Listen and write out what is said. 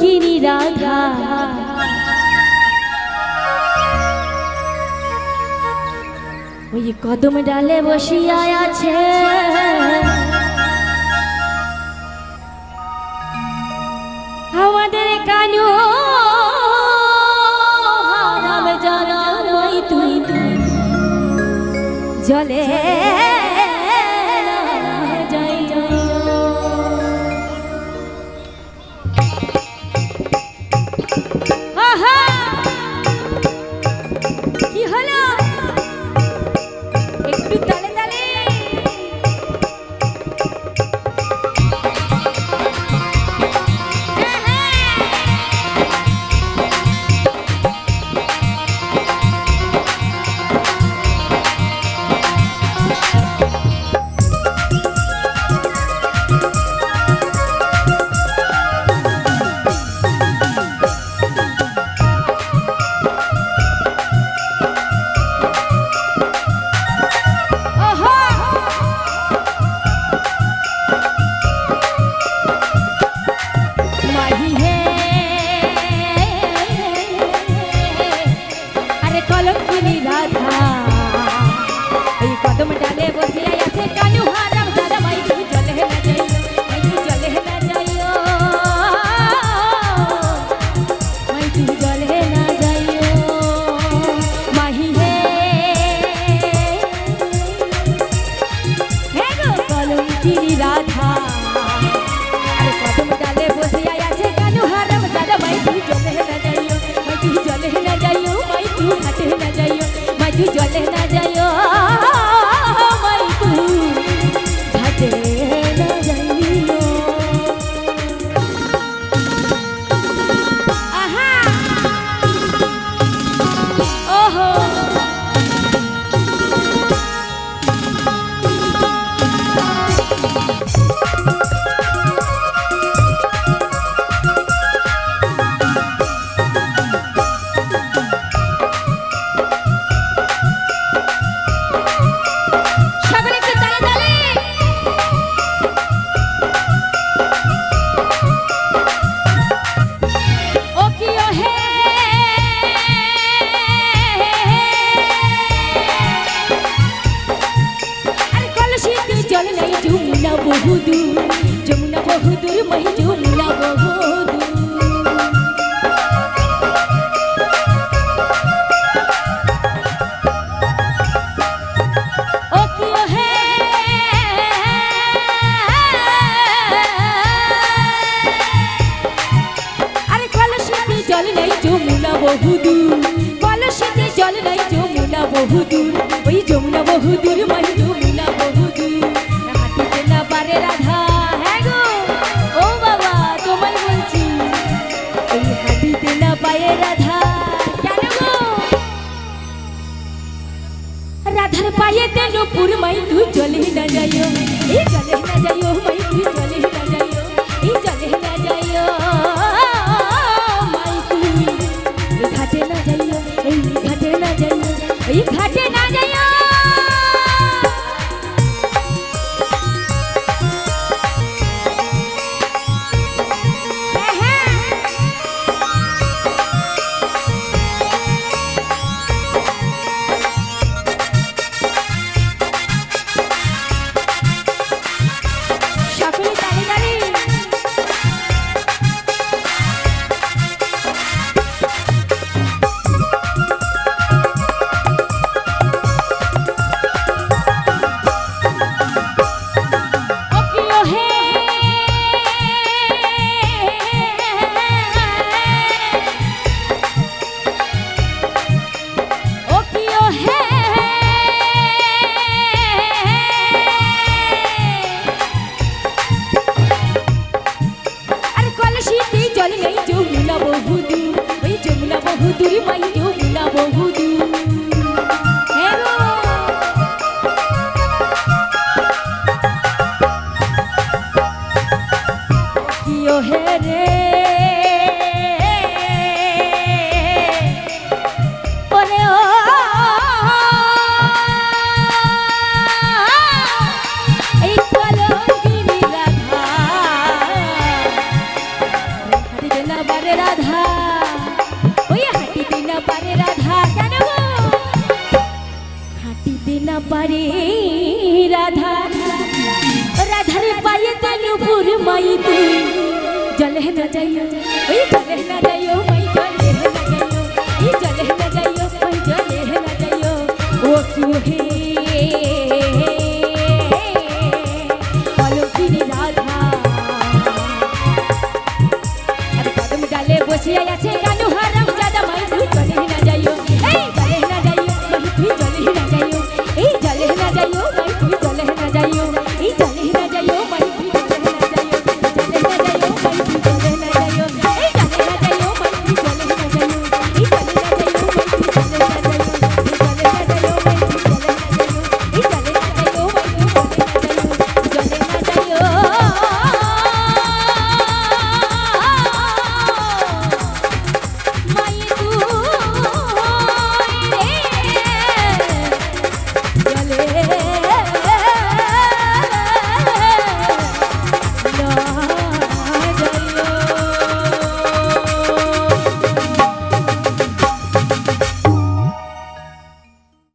রঙ্গিনী রাধা ওই কদম ডালে বসিয়া আছে। আমাদের কানু জলে জলে না যায় বহুদূর যমুনা বহুদূর যমুনা বহুদূর যমুনা জল নাই যমুনা বহুদূর ওই যমুনা বহুদূর রাধা রাধার পায়ে তেলুপুর মাই তুই চলে না যায় চলে না যায় মাই তুই চলে হে এই কলঙ্কিনী রাধা। হাঁটিতে না পারে রাধা। ওই হাঁটিতে না পারে রাধা কেন গো? রাধারে পায়েতে তনুপুর মাই তুই জলে না যাইও ওই জলে